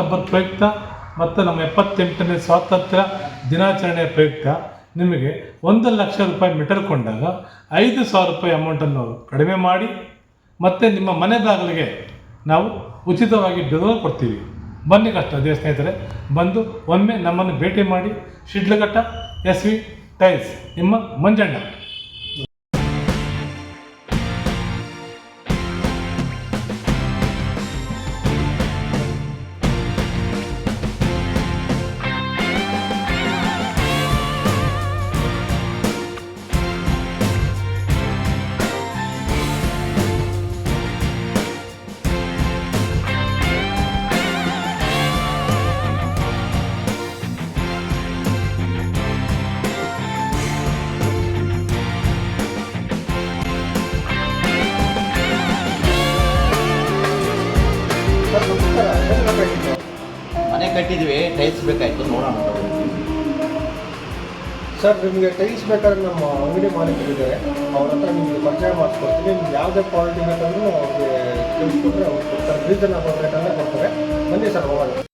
ಹಬ್ಬದ ಪ್ರಯುಕ್ತ ಮತ್ತು ನಮ್ಮ ಎಪ್ಪತ್ತೆಂಟನೇ ಸ್ವಾತಂತ್ರ್ಯ ದಿನಾಚರಣೆಯ ಪ್ರಯುಕ್ತ ನಿಮಗೆ ಒಂದು ಲಕ್ಷ ರೂಪಾಯಿ ಮೆಟಲ್ ಕೊಂಡಾಗ ಐದು ಸಾವಿರ ರೂಪಾಯಿ ಅಮೌಂಟನ್ನು ಕಡಿಮೆ ಮಾಡಿ ಮತ್ತು ನಿಮ್ಮ ಮನೆ ಬಾಗಿಲಿಗೆ ನಾವು ಉಚಿತವಾಗಿ ಡೆಲಿವರಿ ಕೊಡ್ತೀವಿ. ಬನ್ನಿ ಕಷ್ಟ ಅದೇ ಸ್ನೇಹಿತರೆ, ಬಂದು ಒಮ್ಮೆ ನಮ್ಮನ್ನು ಭೇಟಿ ಮಾಡಿ, ಶಿಡ್ಲಘಟ್ಟ, ಎಸ್ ವಿ ಟೈಲ್ಸ್, ನಿಮ್ಮ ಮಂಜಣ್ಣ. ಮನೆ ಕಟ್ಟಿದ್ವಿ ಟೈಲ್ಸ್ ಬೇಕಾಯ್ತು, ನೋಡೋಣ ಸರ್, ನಿಮಗೆ ಟೈಲ್ಸ್ ಬೇಕಾದ್ರೆ ನಮ್ಮ ಅಂಗಡಿ ಮಾಲೀಕರಿದೆ ಅವ್ರ ಹತ್ರ ನಿಮಗೆ ಪರಿಚಯ ಮಾಡಿಸ್ಕೊಡ್ತೀನಿ. ನಿಮ್ಗೆ ಯಾವುದೇ ಕ್ವಾಲಿಟಿ ಬೇಕಂದ್ರೂ ಅವ್ರಿಗೆ ತಿಳಿಸ್ಕೊಟ್ರೆ ಅವ್ರು ಕೊಡ್ತಾರೆ. ರೀಸನಬಲ್ ಬೇಕಂದ್ರೆ ಕೊಡ್ತಾರೆ. ಬನ್ನಿ ಸರ್, ಹೋಗೋಣ.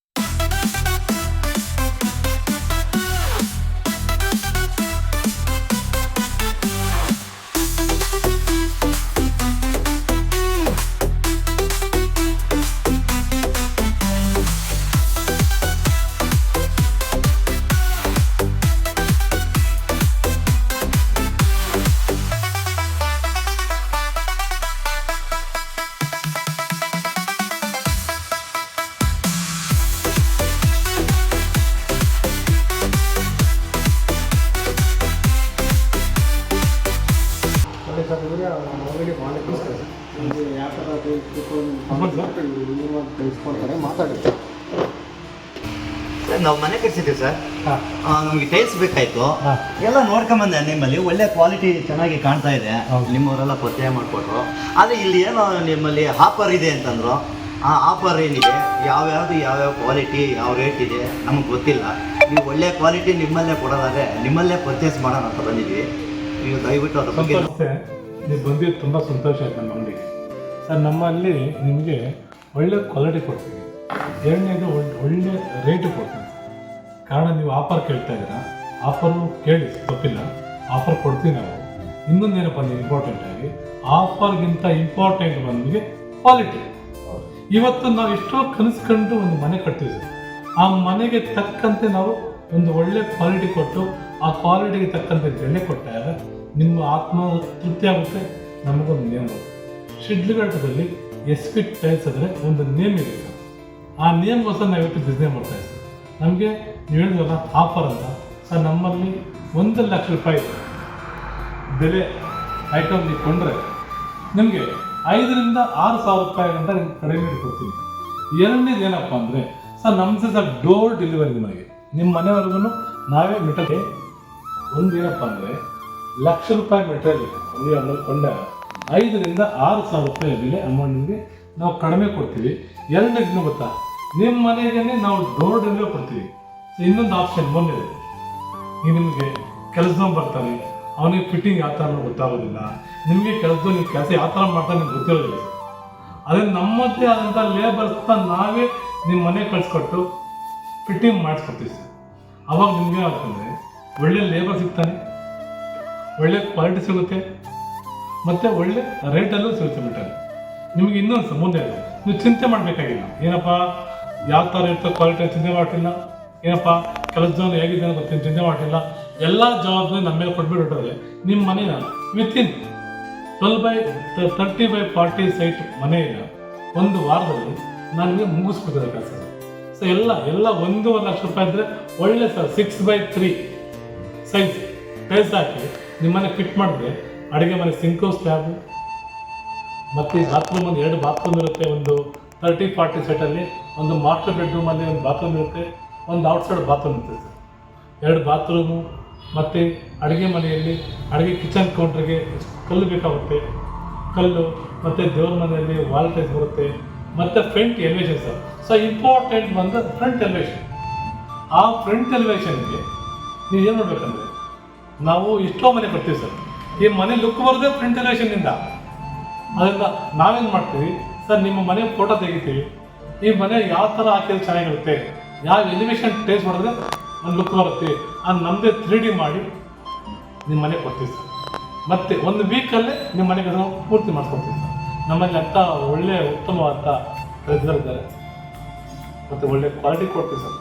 ನೀವು ತಿಳಿಸ್ಕೊಡ್ತಾರೆ ಮಾತಾಡಿ ಸರ್ ನಾವು ಮನೆ ಕಟ್ಸಿದ್ದೀವಿ ಸರ್. ಹಾಂ. ನಮಗೆ ಟೈಲ್ಸ್ ಬೇಕಾಯ್ತು. ಎಲ್ಲ ನೋಡ್ಕೊಂಬಂದೆ ನಿಮ್ಮಲ್ಲಿ. ಒಳ್ಳೆ ಕ್ವಾಲಿಟಿ ಚೆನ್ನಾಗಿ ಕಾಣ್ತಾ ಇದೆ. ನಿಮ್ಮವರೆಲ್ಲ ಪರಿಚಯ ಮಾಡಿಕೊಟ್ರು. ಆದರೆ ಇಲ್ಲಿ ಏನೋ ನಿಮ್ಮಲ್ಲಿ ಆಫರ್ ಇದೆ ಅಂತಂದ್ರು. ಆ ಆಫರ್ ಏನಿದೆ? ಯಾವ್ಯಾವುದು ಯಾವ್ಯಾವ ಕ್ವಾಲಿಟಿ ಯಾವ ರೇಟ್ ಇದೆ? ನಮಗೆ ಗೊತ್ತಿಲ್ಲ. ನೀವು ಒಳ್ಳೆ ಕ್ವಾಲಿಟಿ ನಿಮ್ಮಲ್ಲೇ ಕೊಡೋದಾದ್ರೆ ನಿಮ್ಮಲ್ಲೇ ಪರ್ಚೇಸ್ ಮಾಡೋಣ ಅಂತ ಬಂದಿದ್ವಿ ನೀವು ದಯವಿಟ್ಟು ಅದ್ರ ಬಗ್ಗೆ ನೀವು ಬಂದಿದ್ದು ತುಂಬ ಸಂತೋಷ ಆಯ್ತು ನಮ್ಮ ಸರ್ ನಮ್ಮಲ್ಲಿ ನಿಮಗೆ ಒಳ್ಳೆ ಕ್ವಾಲಿಟಿ ಕೊಡ್ತೀವಿ ಎರಡನೇದು ಒಳ್ಳೆ ರೇಟು ಕೊಡ್ತೀವಿ ಕಾರಣ ನೀವು ಆಫರ್ ಕೇಳ್ತಾ ಇದ್ದೀರಾ? ಆಫರು ಕೇಳಿ ತಪ್ಪಿಲ್ಲ ಆಫರ್ ಕೊಡ್ತೀವಿ ನಾವು. ಇನ್ನೊಂದೇನಪ್ಪ ಅಂದ್ರೆ ಇಂಪಾರ್ಟೆಂಟ್ ಆಗಿ ಆಫರ್ಗಿಂತ ಇಂಪಾರ್ಟೆಂಟ್ ಬಂದಿಗೆ ಕ್ವಾಲಿಟಿ ಇವತ್ತು ನಾವು ಎಷ್ಟೋ ಕನಸ್ಕೊಂಡು ಒಂದು ಮನೆ ಕಟ್ತೀವಿ ಆ ಮನೆಗೆ ತಕ್ಕಂತೆ ನಾವು ಒಂದು ಒಳ್ಳೆ ಕ್ವಾಲಿಟಿ ಕೊಟ್ಟು, ಆ ಕ್ವಾಲಿಟಿಗೆ ತಕ್ಕಂತೆ ಬೆಲೆ ಕೊಟ್ಟಾಗ ನಿಮ್ಮ ಆತ್ಮ ತೃಪ್ತಿ ಆಗುತ್ತೆ ನಮಗೊಂದು ನಿಯಮ ಶಿಡ್ಲಘಟ್ಟದಲ್ಲಿ ಎಸ್ ಪಿ ಟೈಲ್ಸ್ ಅಂದರೆ ಒಂದು ನೇಮ್ ಇದೆ ಆ ನೇಮ್ ನಾವು ಇವತ್ತು ಬಿಸ್ನೆಸ್ ಮಾಡ್ತಾ ಇದ್ದೀವಿ. ನಮಗೆ ನೀವು ಹೇಳಿದ್ವಲ್ಲ ಆಫರ್ ಅಂತ. ಸರ್, ನಮ್ಮಲ್ಲಿ ಒಂದು ಲಕ್ಷ ರೂಪಾಯಿ ಬೆಲೆ ಐಟಮ್ ನೀವು ಕೊಂಡ್ರೆ ನಿಮಗೆ ಐದರಿಂದ ಆರು ಸಾವಿರ ರೂಪಾಯಿ ಅಂತ ನಿಮ್ಗೆ ಕಡಿಮೆ ಕೊಡ್ತೀನಿ. ಎರಡನೇದು ಏನಪ್ಪ ಅಂದರೆ, ಸರ್ ನಮ್ಮದೇ ಸರ್ ಡೋರ್ ಡೆಲಿವರಿ ನಿಮಗೆ. ನಿಮ್ಮ ಮನೆವರೆಗೂ ನಾವೇ ಮೆಟಲ್ ಒಂದು ಏನಪ್ಪ ಅಂದರೆ ಲಕ್ಷ ರೂಪಾಯಿ ಮೆಟೀರಿಯಲ್ ಕೊಂಡಾಗ ಐದರಿಂದ ಆರು ಸಾವಿರ ರೂಪಾಯಿ ಬೆಲೆ ಅಮೌಂಟ್ ನಿಮಗೆ ನಾವು ಕಡಿಮೆ ಕೊಡ್ತೀವಿ. ಎರಡನೇ ಗೊತ್ತಾ? ನಿಮ್ಮ ಮನೆಗೇನೆ ನಾವು ಡೋರ್ ಡೆಲಿವರಿ ಕೊಡ್ತೀವಿ. ಇನ್ನೊಂದು ಆಪ್ಷನ್ ಬಂದಿದೆ ಈಗ ನಿಮಗೆ ಕೆಲಸದವ್ ಬರ್ತಾನೆ. ಅವನಿಗೆ ಫಿಟ್ಟಿಂಗ್ ಯಾವ ಥರ ಗೊತ್ತಾಗೋದಿಲ್ಲ. ನಿಮಗೆ ಕೆಲಸದವ್ ನೀವು ಕೆಲಸ ಯಾವ ಥರ ಮಾಡ್ತಾನೆ ನಿಮ್ಗೆ ಗೊತ್ತಿರೋದಿಲ್ಲ. ಅದೇ ನಮ್ಮದೇ ಆದಂಥ ಲೇಬರ್ಸ್ನ ನಾವೇ ನಿಮ್ಮ ಮನೆ ಕಳಿಸ್ಕೊಟ್ಟು ಫಿಟ್ಟಿಂಗ್ ಮಾಡಿಸ್ಕೊಡ್ತೀವಿ ಸರ್. ಅವಾಗ ನಿಮ್ಗೆ ಆಗ್ತದೆ ಒಳ್ಳೆ ಲೇಬರ್ ಸಿಗ್ತಾನೆ. ಒಳ್ಳೆ ಕ್ವಾಲಿಟಿ ಸಿಗುತ್ತೆ. ಮತ್ತು ಒಳ್ಳೆ ರೇಟಲ್ಲೂ ಸಿಗುತ್ತೆ ನಿಮಗೆ ಇನ್ನೊಂದು ಮುಂದೆ. ನೀವು ಚಿಂತೆ ಮಾಡಬೇಕಾಗಿಲ್ಲ. ಏನಪ್ಪ? ಯಾವ ಥರ ಇರ್ತೋ ಕ್ವಾಲಿಟಿ ಚಿಂತೆ ಮಾಡಿಲ್ಲ ಏನಪ್ಪ? ಕೆಲಸದವನು ಹೇಗಿದೆ ಅಂತ ಚಿಂತೆ ಮಾಡಿಲ್ಲ ಎಲ್ಲ ಜವಾಬ್ದಾರಿ ನಮ್ಮ ಮೇಲೆ ಕೊಟ್ಬಿಟ್ಟಿದ್ರೆ ನಿಮ್ಮ ಮನೇನ within twelve by thirty by forty site ಮನೆಯ ಒಂದು ವಾರದಲ್ಲಿ ನನಗೆ ಮುಗಿಸ್ಬಿಟ್ಟಿದೆ ಕೆಲಸ. ಸೊ ಎಲ್ಲ ಎಲ್ಲ ಒಂದೂವರೆ ಲಕ್ಷ ರೂಪಾಯಿ ಇದ್ದರೆ ಒಳ್ಳೆ sir six by three size tiles ಹಾಕಿ ನಿಮ್ಮನೆ ಫಿಟ್ ಮಾಡಿದ್ರೆ ಅಡುಗೆ ಮನೆ ಸಿಂಕೋ ಸ್ಲ್ಯಾಬು ಮತ್ತು ಬಾತ್ರೂಮಲ್ಲಿ ಎರಡು ಬಾತ್ರೂಮ್ ಇರುತ್ತೆ. ಒಂದು ತರ್ಟಿ ಫಾರ್ಟಿ ಸೆಟಲ್ಲಿ ಒಂದು ಮಾಸ್ಟರ್ ಬೆಡ್ರೂಮಲ್ಲಿ ಒಂದು ಬಾತ್ರೂಮ್ ಇರುತ್ತೆ. ಒಂದು ಔಟ್ಸೈಡ್ ಬಾತ್ರೂಮ್ ಇರುತ್ತೆ. ಸರ್ ಎರಡು ಬಾತ್ರೂಮು ಮತ್ತು ಅಡುಗೆ ಮನೆಯಲ್ಲಿ ಅಡುಗೆ ಕಿಚನ್ ಕೌಂಟ್ರಿಗೆ ಕಲ್ಲು ಬೇಕಾಗುತ್ತೆ. ಕಲ್ಲು ಮತ್ತು ದೇವ್ರ ಮನೆಯಲ್ಲಿ ವಾಲ್ ಟೈಸ್ ಬರುತ್ತೆ. ಮತ್ತು front elevation sir so important ಬಂದು ಫ್ರಂಟ್ ಎಲಿವೇಷನ್ ಆ ಫ್ರಂಟ್ ಎಲಿವೇಷನ್ಗೆ ನೀವು ಏನು ಮಾಡಬೇಕಂದ್ರೆ, ನಾವು ಎಷ್ಟೋ ಮನೆ ಬರ್ತೀವಿ ಸರ್ ಈ ಮನೆ ಲುಕ್ ಬರೋದೇ ಫ್ರಂಟ್ ಎಲಿವೇಶನ್ನಿಂದ ಅದರಿಂದ ನಾವೇನು ಮಾಡ್ತೀವಿ? ಸರ್ ನಿಮ್ಮ ಮನೆ ಫೋಟೋ ತೆಗಿತೀವಿ. ಈ ಮನೆ ಯಾವ ಥರ ಹಾಕಿದ್ರೆ ಚೆನ್ನಾಗಿರುತ್ತೆ? ಯಾವ ಎಲಿವೇಶನ್ ಟೇಸ್ ಮಾಡಿದ್ರೆ ಒಂದು ಲುಕ್ ಬರುತ್ತೆ? ಅದು ನಮ್ಮದೇ ತ್ರೀ ಡಿ ಮಾಡಿ ನಿಮ್ಮ ಮನೆ ಕೊಡ್ತೀವಿ ಸರ್. ಮತ್ತೆ ಒಂದು ವೀಕಲ್ಲೇ ನಿಮ್ಮ ಮನೆಗೆ ನಾವು ಪೂರ್ತಿ ಮಾಡ್ಕೊಡ್ತೀವಿ ಸರ್. ನಮ್ಮಲ್ಲಿ ಅಂತ ಒಳ್ಳೆ ಉತ್ತಮವಾದ ಇದ್ದಾರೆ. ಮತ್ತು ಒಳ್ಳೆ ಕ್ವಾಲಿಟಿ ಕೊಡ್ತೀವಿ ಸರ್.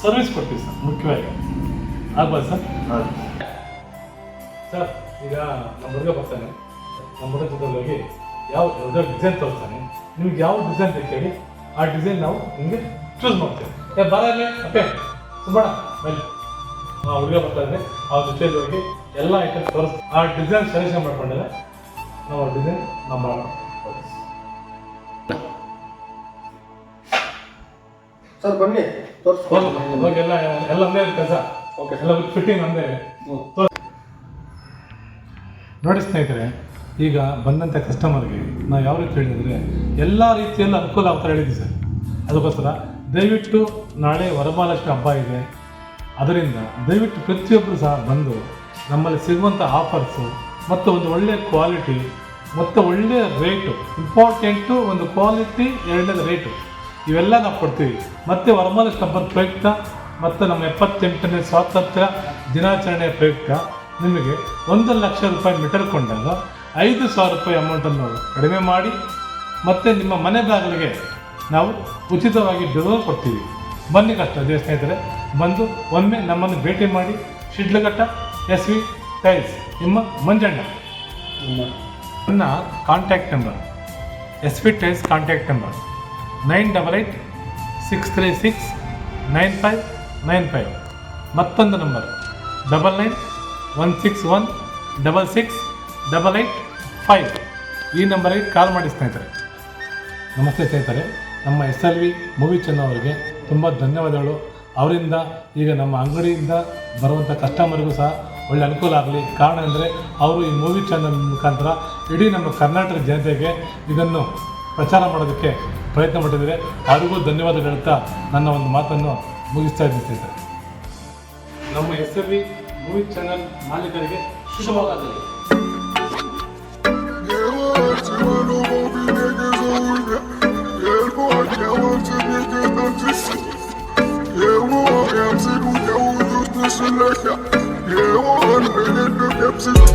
ಸರ್ವಿಸ್ ಕೊಡ್ತೀವಿ ಸರ್ ಮುಖ್ಯವಾಗಿ. ಆಗ್ಬೋದು ಸರ್? ಸರ್ ಈಗ ನಮ್ಮ ಹುಡುಗ ಬರ್ತಾನೆ. ನಮ್ಮ ಹುಡುಗ ಜೊತೆ ಹೋಗಿ ಯಾವ ಯಾವುದೋ ಡಿಸೈನ್ ತೋರಿಸ್ತಾನೆ. ನಿಮ್ಗೆ ಯಾವ ಡಿಸೈನ್ ಬೇಕು ಹೇಳಿ ಆ ಡಿಸೈನ್ ನಾವು ನಿಮಗೆ ಚೂಸ್ ಮಾಡ್ತೇವೆ. ಏ ಬರಲ್ಲ ಅಪ್ಪೆ. ಸುಮ್ಮಣ ಬನ್ನಿ ಆ ಹುಡುಗ ಬರ್ತಾ ಇದ್ರೆ ಅವ್ರ ಜೊತೆಲಿ ಹೋಗಿ ಎಲ್ಲ ಐಟಮ್ ತೋರಿಸ್ ಆ ಡಿಸೈನ್ ಸೆಲೆಕ್ಷನ್ ಮಾಡ್ಕೊಂಡ್ರೆ ನಾವು ಆ ಡಿಸೈನ್ ನಮ್ಮ ಸರ್ ಬನ್ನಿ. ಹೋಗಿ ಎಲ್ಲ ಎಲ್ಲ ಒಂದೇ ಕೆಲಸ ಓಕೆ ಎಲ್ಲ ಫಿಟ್ಟಿಂಗ್ ಒಂದೇ. ನೋಡಿ ಸ್ನೇಹಿತರೆ, ಈಗ ಬಂದಂಥ ಕಸ್ಟಮರ್ಗೆ ನಾವು ಯಾವ ರೀತಿ ಹೇಳಿದರೆ ಎಲ್ಲ ರೀತಿಯಲ್ಲೂ ಅನುಕೂಲ ಆಗ್ತಾ ಹೇಳಿದ್ವಿ ಸರ್. ಅದಕ್ಕೋಸ್ಕರ ದಯವಿಟ್ಟು ನಾಳೆ ವರಮಹಾಲಕ್ಷ್ಮಿ ಹಬ್ಬ ಇದೆ. ಅದರಿಂದ ದಯವಿಟ್ಟು ಪ್ರತಿಯೊಬ್ಬರು ಸಹ ಬಂದು ನಮ್ಮಲ್ಲಿ ಸಿಗುವಂಥ ಆಫರ್ಸು ಮತ್ತು ಒಂದು ಒಳ್ಳೆಯ ಕ್ವಾಲಿಟಿ ಮತ್ತು ಒಳ್ಳೆಯ ರೇಟು ಇಂಪಾರ್ಟೆಂಟು ಒಂದು ಕ್ವಾಲಿಟಿ ಎರಡನೇದು ರೇಟು ಇವೆಲ್ಲ ನಾವು ಕೊಡ್ತೀವಿ. ಮತ್ತು ವರಮಹಾಲಕ್ಷ್ಮಿ ಹಬ್ಬದ ಪ್ರಯುಕ್ತ, ಮತ್ತು ನಮ್ಮ ಎಪ್ಪತ್ತೆಂಟನೇ ಸ್ವಾತಂತ್ರ್ಯ ದಿನಾಚರಣೆಯ ಪ್ರಯುಕ್ತ. ನಿಮಗೆ ಒಂದು ಲಕ್ಷ ರೂಪಾಯಿ ಮೀಟರ್ ಕೊಂಡಾಗ ಐದು ಸಾವಿರ ರೂಪಾಯಿ ಅಮೌಂಟನ್ನು ಕಡಿಮೆ ಮಾಡಿ ಮತ್ತು ನಿಮ್ಮ ಮನೆ ಬಾಗಿಲಿಗೆ ನಾವು ಉಚಿತವಾಗಿ ಡೆಲಿವರ್ ಕೊಡ್ತೀವಿ. ಬನ್ನಿ ಕಷ್ಟ ಅದೇ ಸ್ನೇಹಿತರೆ ಬಂದು ಒಮ್ಮೆ ನಮ್ಮನ್ನು ಭೇಟಿ ಮಾಡಿ ಶಿಡ್ಲಘಟ್ಟ ಎಸ್ ವಿ ಟೈಲ್ಸ್ ನಿಮ್ಮ ಮಂಜಣ್ಣ. ನನ್ನ contact number S V tiles contact number nine double eight six three six nine five nine five ಮತ್ತೊಂದು number double nine one six one, double six, double eight five. ಈ ನಂಬರಿಗೆ ಕಾಲ್ ಮಾಡಿ ಸ್ನೇಹಿತರೆ. ನಮಸ್ತೆ ಸ್ನೇಹಿತರೆ. ನಮ್ಮ ಎಸ್ ಎಲ್ ವಿ ಮೂವಿ ಚೆನ್ನ ಅವರಿಗೆ ತುಂಬ ಧನ್ಯವಾದಗಳು. ಅವರಿಂದ ಈಗ ನಮ್ಮ ಅಂಗಡಿಯಿಂದ ಬರುವಂಥ ಕಸ್ಟಮರ್ಗೂ ಸಹ ಒಳ್ಳೆ ಅನುಕೂಲ ಆಗಲಿ. ಕಾರಣ ಅಂದರೆ ಅವರು ಈ ಮೂವಿ ಚಾನಲ್ ಮುಖಾಂತರ ಇಡೀ ನಮ್ಮ ಕರ್ನಾಟಕ ಜನತೆಗೆ ಇದನ್ನು ಪ್ರಚಾರ ಮಾಡೋದಕ್ಕೆ ಪ್ರಯತ್ನ ಪಟ್ಟಿದ್ದಾರೆ. ಅವರಿಗೂ ಧನ್ಯವಾದ ಹೇಳ್ತಾ ನನ್ನ ಒಂದು ಮಾತನ್ನು ಮುಗಿಸ್ತಾ ಇದ್ದೀನಿ ನಮ್ಮ S L V 무익장은 말리들에게 수소화가 됩니다. Yeah, one minute the Pepsi.